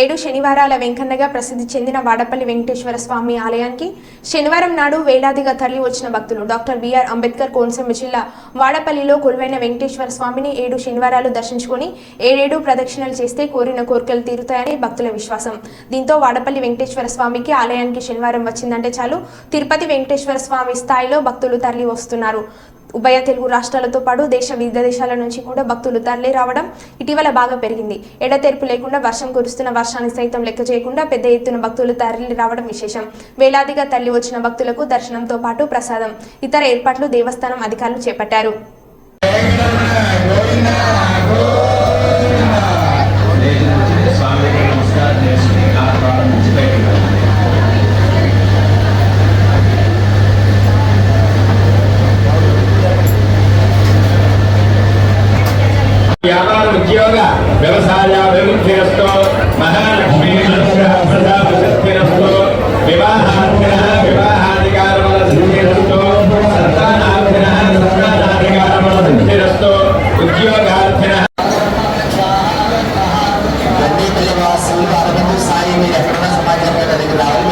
ఏడు శనివారాల వెంకన్నగా ప్రసిద్ధి చెందిన వాడపల్లి వెంకటేశ్వర స్వామి ఆలయానికి శనివారం నాడు వేలాదిగా తరలి వచ్చిన భక్తులు. డాక్టర్ బిఆర్ అంబేద్కర్ కోనసీమ జిల్లా వాడపల్లిలో కొలువైన వెంకటేశ్వర స్వామిని ఏడు శనివారాలు దర్శించుకొని ఏడేడు ప్రదక్షిణలు చేస్తే కోరిన కోరికలు తీరుతాయని భక్తుల విశ్వాసం. దీంతో వాడపల్లి వెంకటేశ్వర స్వామికి ఆలయానికి శనివారం వచ్చిందంటే చాలు. తిరుపతి వెంకటేశ్వర స్వామి స్థాయిలో భక్తులు తరలి వస్తున్నారు ఉభయ తెలుగు రాష్ట్రాలతో పాటు దేశ వివిధ దేశాల నుంచి కూడా భక్తులు తరలి రావడం ఇటీవల బాగా పెరిగింది. ఎడతెరుపు లేకుండా వర్షం కురుస్తున్న వర్షాన్ని సైతం లెక్క చేయకుండా పెద్ద ఎత్తున భక్తులు తరలి రావడం విశేషం. వేలాదిగా తరలి వచ్చిన భక్తులకు దర్శనంతో పాటు ప్రసాదం ఇతర ఏర్పాట్లు దేవస్థానం అధికారులు చేపట్టారు. వ్యాపార ఉద్యోగ వ్యవసాయ విముక్తిరస్తో మహాలక్ష్మీ ప్రజాపతిరస్తో వివాహార్థిన వివాహాధికారముల సిద్ధిరస్తో సంతానార్థిన సంతానాధికారముల సిద్ధిరస్తో ఉద్యోగార్థిన సాయి మీరు ఎక్కడున్న సమాచారం దగ్గర రావాలి?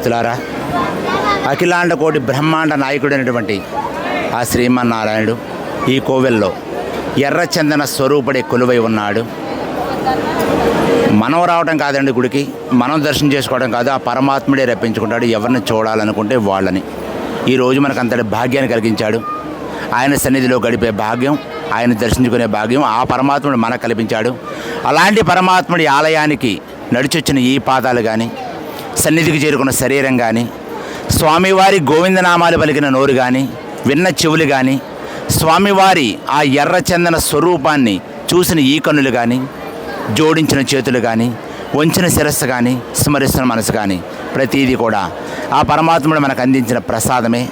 భక్తులారా అఖిలాండ కోటి బ్రహ్మాండ నాయకుడైనటువంటి ఆ శ్రీమన్నారాయణుడు ఈ కోవెల్లో ఎర్రచందన స్వరూపుడే కొలువై ఉన్నాడు. మనం రావడం కాదండి గుడికి మనం దర్శనం చేసుకోవడం కాదు ఆ పరమాత్ముడే రప్పించుకుంటాడు ఎవరిని చూడాలనుకుంటే వాళ్ళని. ఈరోజు మనకు అంతటి భాగ్యాన్ని కలిగించాడు. ఆయన సన్నిధిలో గడిపే భాగ్యం ఆయన దర్శించుకునే భాగ్యం ఆ పరమాత్ముడు మనకు కల్పించాడు. అలాంటి పరమాత్ముడి ఆలయానికి నడిచొచ్చిన ఈ పాదాలు కానీ సన్నిధికి చేరుకున్న శరీరం కానీ స్వామివారి గోవిందనామాలు పలికిన నోరు కానీ విన్న చెవులు కానీ స్వామివారి ఆ ఎర్రచందన స్వరూపాన్ని చూసిన ఈ కన్నులు కానీ జోడించిన చేతులు కానీ వంచిన శిరస్సు కానీ స్మరిస్తున్న మనసు కానీ ప్రతీది కూడా ఆ పరమాత్ముడు మనకు అందించిన ప్రసాదమే.